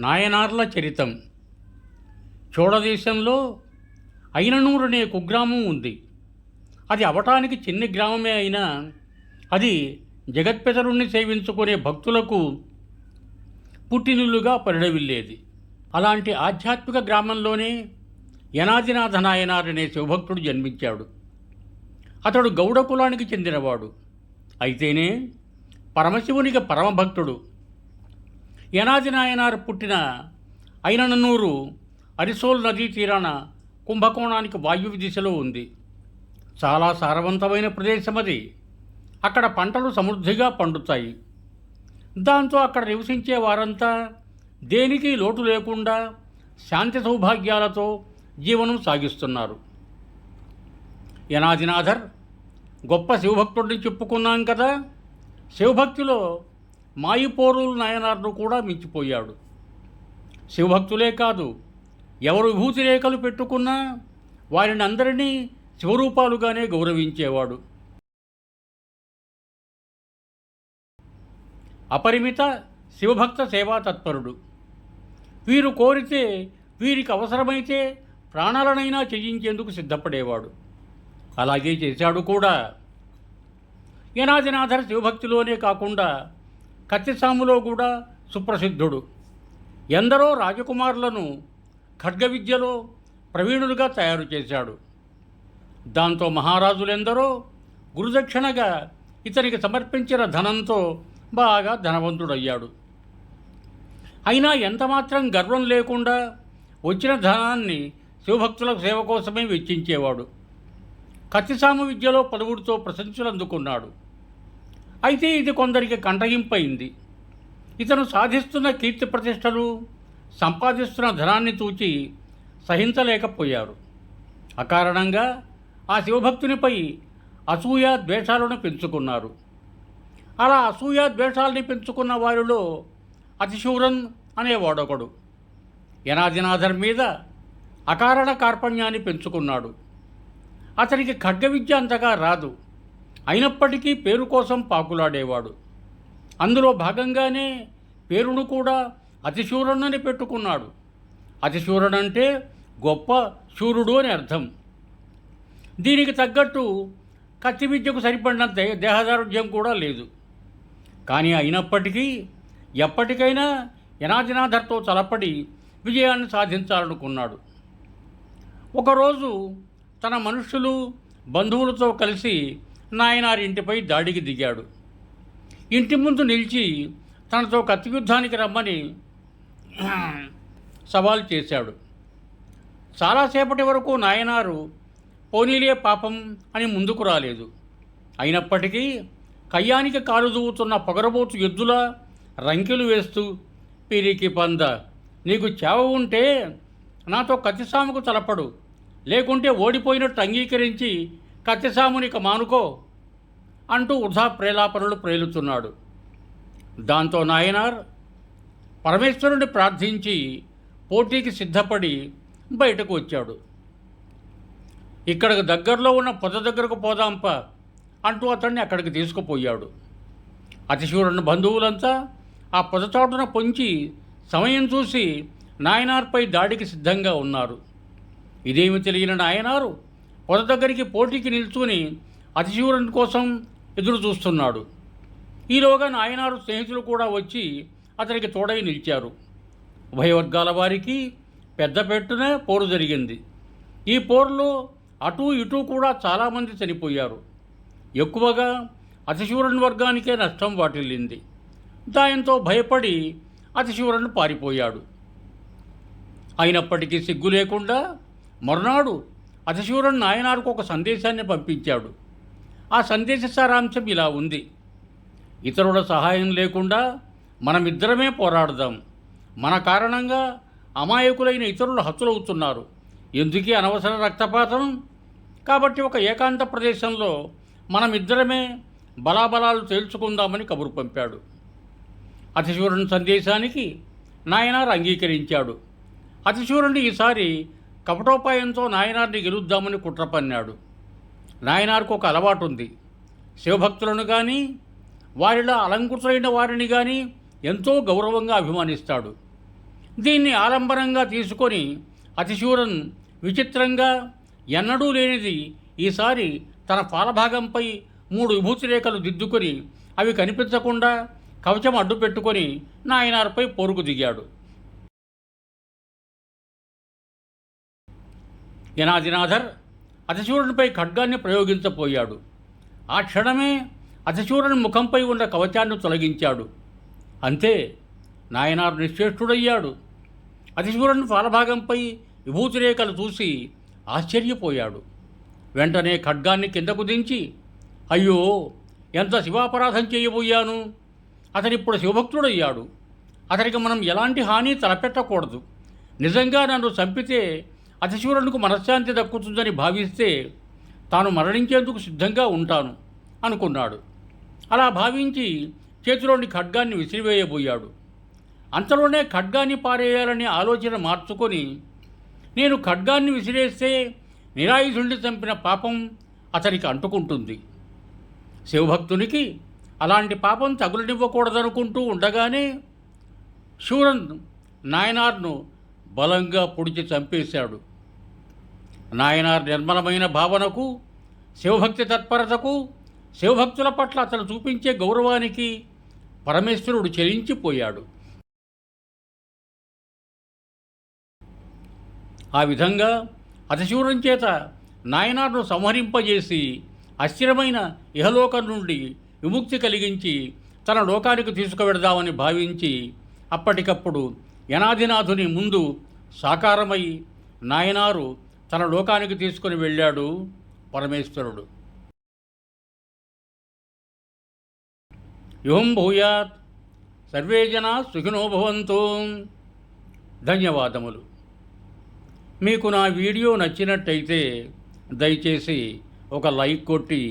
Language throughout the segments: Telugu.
నాయనార్ల చరితం. చోడదేశంలో అయిననూరు అనే కుగ్రామం ఉంది. అది అవటానికి చిన్న గ్రామమే అయినా అది జగత్పితరుణ్ణి సేవించుకునే భక్తులకు పుట్టినిల్లుగా పరిడవిల్లేది అలాంటి ఆధ్యాత్మిక గ్రామంలోనే యనాదినాథ నాయనార్ అనే శివభక్తుడు జన్మించాడు. అతడు గౌడ కులానికి చెందినవాడు. అయితేనే పరమశివునికి పరమభక్తుడు. యనాది నాయనారు పుట్టిన అయిననూరు అరిసోల్ నదీ తీరాన కుంభకోణానికి వాయువ్య దిశలో ఉంది. చాలా సారవంతమైన ప్రదేశం అది. అక్కడ పంటలు సమృద్ధిగా పండుతాయి. దాంతో అక్కడ నివసించే వారంతా దేనికి లోటు లేకుండా శాంతి సౌభాగ్యాలతో జీవనం సాగిస్తున్నారు. యనాదినాథర్ గొప్ప శివభక్తుడిని చెప్పుకున్నాం కదా? శివభక్తిలో మాయిపోరులు నాయనార్ను కూడా మించిపోయాడు. శివభక్తులే కాదు ఎవరు విభూతి రేఖలు పెట్టుకున్నా వారిని అందరినీ శివరూపాలుగానే గౌరవించేవాడు. అపరిమిత శివభక్త సేవా తత్పరుడు వీరు కోరితే వీరికి అవసరమైతే ప్రాణాలనైనా చెయ్యించేందుకు సిద్ధపడేవాడు. అలాగే చేశాడు కూడా. యనాదినాథర్ శివభక్తిలోనే కాకుండా కత్తిసాములో కూడా సుప్రసిద్ధుడు. ఎందరో రాజకుమారులను ఖడ్గ విద్యలో ప్రవీణులుగా తయారు చేశాడు. దాంతో మహారాజులెందరో గురుదక్షిణగా ఇతనికి సమర్పించిన ధనంతో బాగా ధనవంతుడయ్యాడు. అయినా ఎంతమాత్రం గర్వం లేకుండా వచ్చిన ధనాన్ని శివభక్తుల సేవ కోసమే వెచ్చించేవాడు. కత్తిసాము విద్యలో పలువురితో ప్రశంసలు అందుకున్నాడు అయితే ఇది కొందరికి కంటగింపైంది ఇతను సాధిస్తున్న కీర్తి ప్రతిష్టలు సంపాదిస్తున్న ధనాన్ని చూచి సహించలేకపోయారు. అకారణంగా ఆ శివభక్తునిపై అసూయ ద్వేషాలను పెంచుకున్నారు. అలా అసూయ ద్వేషాలని పెంచుకున్న వారిలో అతిశూరన్ అనేవాడొకడు యనాదినాథర్ మీద అకారణ కార్పణ్యాన్ని పెంచుకున్నాడు. అతనికి ఖడ్గ విద్య అంతగా రాదు. అయినప్పటికీ పేరు కోసం పాకులాడేవాడు. అందులో భాగంగానే పేరును కూడా అతిశూరణని పెట్టుకున్నాడు. అతిశూరణంటే గొప్ప శూరుడు అని అర్థం. దీనికి తగ్గట్టు కత్తి విద్యకు సరిపడిన దే దేహదారుఢ్యం కూడా లేదు. కానీ అయినప్పటికీ ఎప్పటికైనా యనాదినాథర్తో తలపడి విజయాన్ని సాధించాలనుకున్నాడు. ఒకరోజు తన మనుషులు బంధువులతో కలిసి నాయనారి ఇంటిపై దాడికి దిగాడు. ఇంటి ముందు నిలిచి తనతో కత్తి యుద్ధానికి రమ్మని సవాల్ చేశాడు. చాలాసేపటి వరకు నాయనారు పోనీలే పాపం అని ముందుకు రాలేదు. అయినప్పటికీ కయ్యానికి కాలు దూవుతున్న పొగరబోతు ఎద్దుల రంకెలు వేస్తూ పిరికి పంద నీకు చేవ ఉంటే నాతో కత్తిసాముకు తలపడు. లేకుంటే ఓడిపోయినట్టు అంగీకరించి కత్తిసామునిక మానుకో. అంటూ వృధా ప్రేలాపనలు ప్రేలుతున్నాడు. దాంతో నాయనార్ పరమేశ్వరుని ప్రార్థించి పోటీకి సిద్ధపడి బయటకు వచ్చాడు. ఇక్కడికి దగ్గరలో ఉన్న పొద దగ్గరకు పోదాంప అంటూ అతన్ని అక్కడికి తీసుకుపోయాడు. అతిశూరుని బంధువులంతా ఆ పొదచాటున పొంచి సమయం చూసి నాయనార్పై దాడికి సిద్ధంగా ఉన్నారు. ఇదేమి తెలియని నాయనారు పొద దగ్గరికి పోటీకి నిల్చుని అతిశూరుని కోసం ఎదురు చూస్తున్నాడు. ఈలోగా నాయనారు స్నేహితులు కూడా వచ్చి అతనికి తోడై నిలిచారు. ఉభయవర్గాల వారికి పెద్ద పెట్టున పోరు జరిగింది. ఈ పోరులో అటూ ఇటూ కూడా చాలామంది చనిపోయారు. ఎక్కువగా అతిశూరుని వర్గానికే నష్టం వాటిల్లింది. దాయంతో భయపడి అతిశూరుడు పారిపోయాడు. అయినప్పటికీ సిగ్గు లేకుండా మరునాడు అతిశూరుడు నాయనారుకు ఒక సందేశాన్ని పంపించాడు. ఆ సందేశ సారాంశం ఇలా ఉంది. ఇతరుల సహాయం లేకుండా మనమిద్దరమే పోరాడదాం. మన కారణంగా అమాయకులైన ఇతరులు హతులవుతున్నారు ఎందుకీ అనవసర రక్తపాతం? కాబట్టి ఒక ఏకాంత ప్రదేశంలో మనమిద్దరమే బలాబలాలు తేల్చుకుందామని కబురు పంపాడు. అతిశూరుని సందేశానికి నాయనార్ అంగీకరించాడు. అతిశూరుని ఈసారి కపటోపాయంతో నాయనార్ని గెలుద్దామని కుట్ర పన్నాడు. నాయనార్కు ఒక అలవాటు ఉంది శివభక్తులను కానీ వారిలో అలంకృతులైన వారిని కానీ ఎంతో గౌరవంగా అభిమానిస్తాడు. దీన్ని ఆలంబనంగా తీసుకొని అతిశూరన్ విచిత్రంగా ఎన్నడూ లేనిది ఈసారి తన పాలభాగంపై మూడు విభూతి రేఖలు దిద్దుకొని అవి కనిపించకుండా కవచం అడ్డు పెట్టుకొని నాయనార్పై పోరుకు దిగాడు. యనాదినాథర్ అతిశూరునిపై ఖడ్గాన్ని ప్రయోగించపోయాడు. ఆ క్షణమే అతిశూరుని ముఖంపై ఉన్న కవచాన్ని తొలగించాడు. అంతే నాయనారు నిశ్చేష్టుడయ్యాడు అతిశూరుని పాలభాగంపై విభూతిరేఖలు చూసి ఆశ్చర్యపోయాడు. వెంటనే ఖడ్గాన్ని కిందకు దించి అయ్యో ఎంత శివాపరాధం చేయబోయాను? అతనిప్పుడు శివభక్తుడయ్యాడు. అతనికి మనం ఎలాంటి హాని తలపెట్టకూడదు. నిజంగా నన్ను చంపితే అతిశూరునికి మనశ్శాంతి దక్కుతుందని భావిస్తే తాను మరణించేందుకు సిద్ధంగా ఉంటాను అనుకున్నాడు. అలా భావించి చేతిలోని ఖడ్గాన్ని విసిరివేయబోయాడు. అంతలోనే ఖడ్గాన్ని పారేయాలనే ఆలోచన మార్చుకొని నేను ఖడ్గాన్ని విసిరేస్తే నిరాయుధుణ్ణి చంపిన పాపం అతనికి అంటుకుంటుంది. శివభక్తునికి అలాంటి పాపం తగులనివ్వకూడదనుకుంటూ ఉండగానే శూరన్ నాయనార్ను బలంగా పొడిచి చంపేశాడు. నాయనార్ నిర్మలమైన భావనకు శివభక్తి తత్పరతకు శివభక్తుల పట్ల అతను చూపించే గౌరవానికి పరమేశ్వరుడు చెలించిపోయాడు. ఆ విధంగా అతిశూరం చేత నాయనార్ను సంహరింపజేసి అస్థిరమైన ఇహలోకం నుండి విముక్తి కలిగించి తన లోకానికి తీసుకువెడదామని భావించి అప్పటికప్పుడు యనాదినాథుని ముందు సాకారమై నాయనారు తన లోకానికి తీసుకుని వెళ్ళాడు పరమేశ్వరుడు. యుహం భూయాత్ సర్వే జన సుఖినో భవంతు. ధన్యవాదములు. మీకు నా వీడియో నచ్చినట్టయితే దయచేసి ఒక లైక్ కొట్టి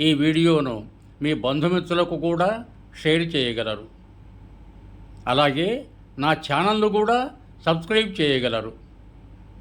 ఈ వీడియోను మీ బంధుమిత్రులకు కూడా షేర్ చేయగలరు. అలాగే నా ఛానల్ను కూడా సబ్స్క్రైబ్ చేయగలరు.